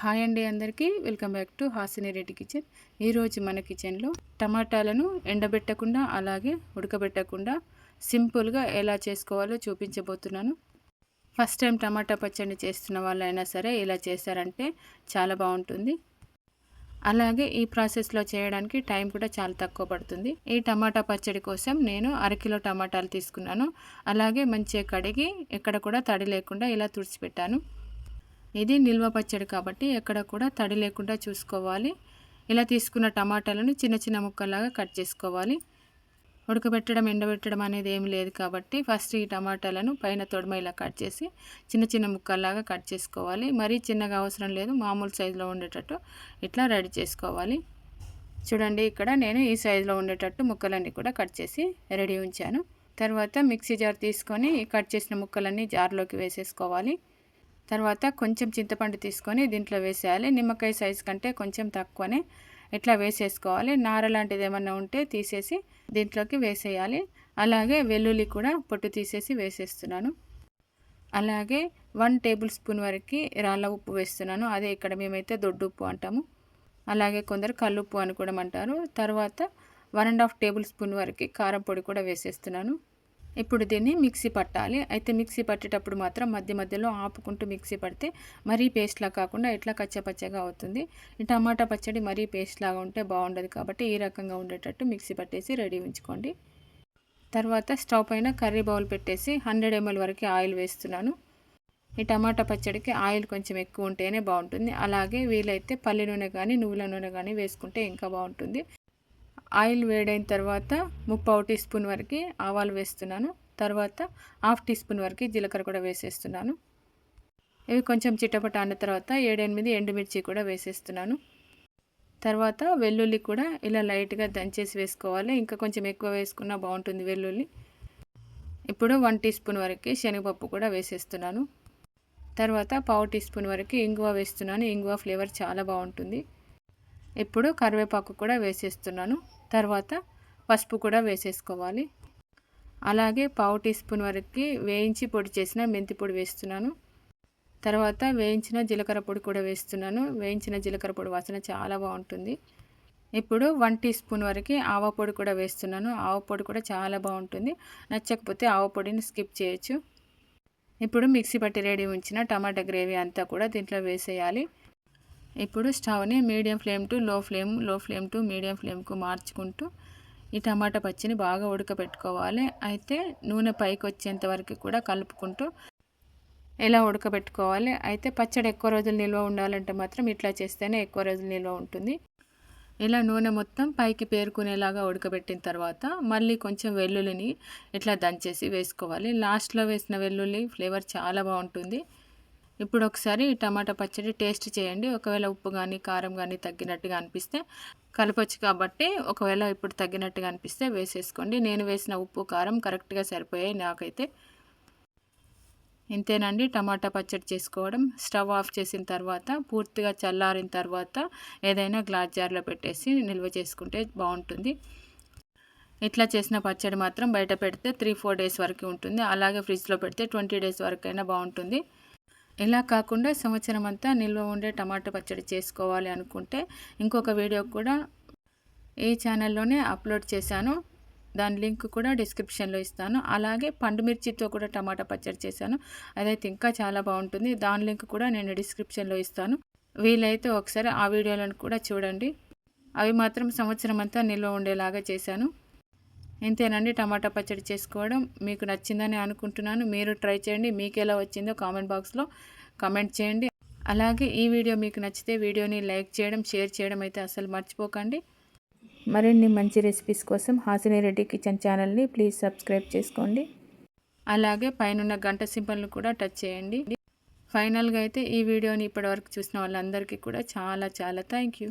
Hi అండి అందరికీ. Welcome back to Hasini Reddy kitchen. ఈరోజు మన కిచెన్లో టమాటాలను ఎండబెట్టకుండా అలాగే ఉడకబెట్టకుండా సింపుల్గా ఎలా చేసుకోవాలో చూపించబోతున్నాను. ఫస్ట్ టైం టమాటా పచ్చడి చేస్తున్న వాళ్ళైనా సరే ఇలా చేశారంటే చాలా బాగుంటుంది. అలాగే ఈ ప్రాసెస్లో చేయడానికి టైం కూడా చాలా తక్కువ పడుతుంది. ఈ టమాటా పచ్చడి కోసం నేను అరకిలో టమాటాలు తీసుకున్నాను. అలాగే మంచిగా కడిగి ఎక్కడ కూడా తడి లేకుండా ఇలా తుడిచిపెట్టాను. ఇది నిల్వ పచ్చడి కాబట్టి ఎక్కడ కూడా తడి లేకుండా చూసుకోవాలి. ఇలా తీసుకున్న టమాటాలను చిన్న చిన్న ముక్కల్లాగా కట్ చేసుకోవాలి. ఉడకబెట్టడం ఎండబెట్టడం అనేది ఏం లేదు కాబట్టి ఫస్ట్ ఈ టమాటాలను పైన తొడమ ఇలా కట్ చేసి చిన్న చిన్న ముక్కల్లాగా కట్ చేసుకోవాలి. మరీ చిన్నగా అవసరం లేదు మామూలు సైజులో ఉండేటట్టు ఇట్లా రెడీ చేసుకోవాలి. చూడండి ఇక్కడ నేను ఈ సైజులో ఉండేటట్టు ముక్కలన్నీ కూడా కట్ చేసి రెడీ ఉంచాను. తర్వాత మిక్సీ జార్ తీసుకొని కట్ చేసిన ముక్కలన్నీ జార్లోకి వేసేసుకోవాలి. తర్వాత కొంచెం చింతపండు తీసుకొని దీంట్లో వేసేయాలి. నిమ్మకాయ సైజు కంటే కొంచెం తక్కువనే ఇట్లా వేసేసుకోవాలి. నార లాంటిది ఏమన్నా ఉంటే తీసేసి దీంట్లోకి వేసేయాలి. అలాగే వెల్లుల్లి కూడా పొట్టు తీసేసి వేసేస్తున్నాను. అలాగే వన్ టేబుల్ స్పూన్ వరకు రాళ్ళ ఉప్పు వేస్తున్నాను. అదే ఇక్కడ మేమైతే దొడ్డు ఉప్పు అంటాము. అలాగే కొందరు కల్లుప్పు అని కూడా అంటారు. తర్వాత one and half tablespoon వరకు కారం పొడి కూడా వేసేస్తున్నాను. ఇప్పుడు దీన్ని మిక్సీ పట్టాలి. అయితే మిక్సీ పట్టేటప్పుడు మాత్రం మధ్య మధ్యలో ఆపుకుంటూ మిక్సీ పడితే మరీ పేస్ట్లా కాకుండా ఎట్లా కచ్చపచ్చగా అవుతుంది. ఈ టమాటా పచ్చడి మరీ పేస్ట్ లాగా ఉంటే బాగుండదు కాబట్టి ఈ రకంగా ఉండేటట్టు మిక్సీ పట్టేసి రెడీ ఉంచుకోండి. తర్వాత స్టవ్ పైన కర్రీ బౌల్ పెట్టేసి హండ్రెడ్ ఎంఎల్ వరకు ఆయిల్ వేస్తున్నాను. ఈ టమాటా పచ్చడికి ఆయిల్ కొంచెం ఎక్కువ ఉంటేనే బాగుంటుంది. అలాగే వీలైతే పల్లి నూనె కానీ నువ్వుల నూనె కానీ వేసుకుంటే ఇంకా బాగుంటుంది. ఆయిల్ వేడైన తర్వాత ముప్పావు టీ స్పూన్ వరకు ఆవాలు వేస్తున్నాను. తర్వాత హాఫ్ టీ స్పూన్ వరకు జీలకర్ర కూడా వేసేస్తున్నాను. ఇవి కొంచెం చిట్టపట అన్న తర్వాత ఏడెనిమిది ఎండుమిర్చి కూడా వేసేస్తున్నాను. తర్వాత వెల్లుల్లి కూడా ఇలా లైట్గా దంచేసి వేసుకోవాలి. ఇంకా కొంచెం ఎక్కువ వేసుకున్నా బాగుంటుంది వెల్లుల్లి. ఇప్పుడు వన్ టీ స్పూన్ వరకు శనగపప్పు కూడా వేసేస్తున్నాను. తర్వాత పావు టీ స్పూన్ వరకు ఇంగువ వేస్తున్నాను. ఇంగువ ఫ్లేవర్ చాలా బాగుంటుంది. ఇప్పుడు కరివేపాకు కూడా వేసేస్తున్నాను. తర్వాత పసుపు కూడా వేసేసుకోవాలి. అలాగే పావు టీ స్పూన్ వరకు వేయించి పొడి చేసిన మెంతి పొడి వేస్తున్నాను. తర్వాత వేయించిన జీలకర్ర పొడి కూడా వేస్తున్నాను. వేయించిన జీలకర్ర పొడి వాసన చాలా బాగుంటుంది. ఇప్పుడు వన్ టీ స్పూన్ వరకు ఆవ పొడి కూడా వేస్తున్నాను. ఆవ పొడి కూడా చాలా బాగుంటుంది. నచ్చకపోతే ఆవ పొడిని స్కిప్ చేయొచ్చు. ఇప్పుడు మిక్సీ పట్టి రెడీ ఉంచిన టమాటా గ్రేవీ అంతా కూడా దీంట్లో వేసేయాలి. ఇప్పుడు స్టవ్ని మీడియం ఫ్లేమ్ టు లో ఫ్లేమ్లో ఫ్లేమ్ టు మీడియం ఫ్లేమ్కు మార్చుకుంటూ ఈ టమాటా పచ్చిని బాగా ఉడకబెట్టుకోవాలి. అయితే నూనె పైకి వచ్చేంత వరకు కూడా కలుపుకుంటూ ఎలా ఉడకబెట్టుకోవాలి? అయితే పచ్చడి ఎక్కువ రోజులు నిల్వ ఉండాలంటే మాత్రం ఇట్లా చేస్తేనే ఎక్కువ రోజులు నిల్వ ఉంటుంది. ఇలా నూనె మొత్తం పైకి పేరుకునేలాగా ఉడకబెట్టిన తర్వాత మళ్ళీ కొంచెం వెల్లుల్లిని ఇట్లా దంచేసి వేసుకోవాలి. లాస్ట్లో వేసిన వెల్లుల్లి ఫ్లేవర్ చాలా బాగుంటుంది. ఇప్పుడు ఒకసారి టమాటా పచ్చడి టేస్ట్ చేయండి. ఒకవేళ ఉప్పు కానీ కారం కానీ తగ్గినట్టుగా అనిపిస్తే కలపచ్చు కాబట్టి ఒకవేళ ఇప్పుడు తగ్గినట్టుగా అనిపిస్తే వేసేసుకోండి. నేను వేసిన ఉప్పు కారం కరెక్ట్గా సరిపోయాయి నాకైతే. ఇంతేనండి టమాటా పచ్చడి చేసుకోవడం. స్టవ్ ఆఫ్ చేసిన తర్వాత పూర్తిగా చల్లారిన తర్వాత ఏదైనా గ్లాస్ జార్లో పెట్టేసి నిల్వ చేసుకుంటే బాగుంటుంది. ఇట్లా చేసిన పచ్చడి మాత్రం బయట పెడితే త్రీ ఫోర్ డేస్ వరకు ఉంటుంది. అలాగే ఫ్రిడ్జ్లో పెడితే ట్వంటీ డేస్ వరకు అయినా బాగుంటుంది. ఇలా కాకుండా సంవత్సరం అంతా నిల్వ ఉండే టమాటా పచ్చడి చేసుకోవాలి అనుకుంటే ఇంకొక వీడియో కూడా ఈ ఛానల్లోనే అప్లోడ్ చేశాను. దాని లింక్ కూడా డిస్క్రిప్షన్లో ఇస్తాను. అలాగే పండు మిర్చితో కూడా టమాటా పచ్చడి చేశాను. అదైతే ఇంకా చాలా బాగుంటుంది. దాని లింక్ కూడా నేను డిస్క్రిప్షన్లో ఇస్తాను. వీలైతే ఒకసారి ఆ వీడియోలను కూడా చూడండి. అవి మాత్రం సంవత్సరం అంతా నిల్వ ఉండేలాగా చేశాను. ఇంతేనండి టమాటా పచ్చడి చేసుకోవడం. మీకు నచ్చిందని అనుకుంటున్నాను. మీరు ట్రై చేయండి. మీకు ఎలా వచ్చిందో కామెంట్ బాక్స్లో కామెంట్ చేయండి. అలాగే ఈ వీడియో మీకు నచ్చితే వీడియోని లైక్ చేయడం షేర్ చేయడం అయితే అసలు మర్చిపోకండి. మరిన్ని మంచి రెసిపీస్ కోసం హాసిని రెడ్డి కిచెన్ ఛానల్ని ప్లీజ్ సబ్స్క్రైబ్ చేసుకోండి. అలాగే పైన గంట సింపల్ని కూడా టచ్ చేయండి. ఫైనల్గా అయితే ఈ వీడియోని ఇప్పటివరకు చూసిన వాళ్ళందరికీ కూడా చాలా చాలా థ్యాంక్ యూ.